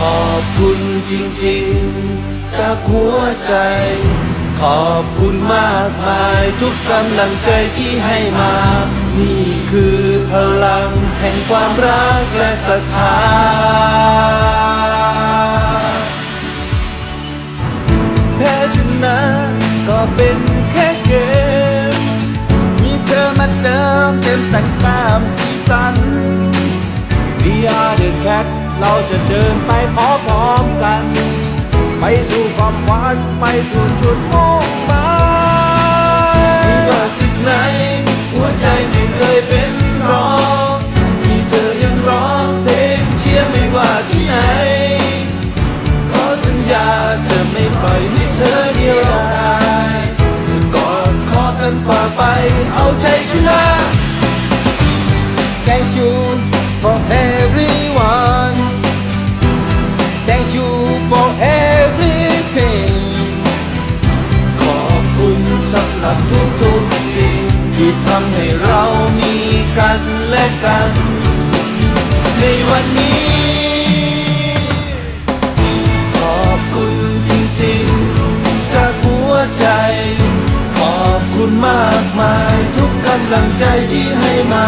ขอบคุณจริงๆ จากหัวใจ ขอบคุณมากมายทุกกำลังใจที่ให้มา นี่คือพลังแห่งความรักและศรัทธาแพ้ชนะก็เป็นแค่เกม มีเธอมาเติมเต็มแต่งตามสีสัน We are the cat เราจะเดินไปพร้อมๆกัน ไปสู่ความฝันไปสู่จุดมุ่งหมายไม่ว่าสิ่งไหนหัวใจไม่เคยเป็นรองมีเธอยังร้องเพลงเชียร์ไม่ว่าที่ไหน ขอสัญญาจะไม่ปล่อยให้เธอเดียวดายกอดคอกันฝ่าไปเอาใจชนะ กับทุกๆสิ่งที่ทำให้เรามีกันและกัน ในวันนี้ ขอบคุณจริงๆ จากหัวใจ ขอบคุณมากมาย ทุกกำลังใจที่ให้มา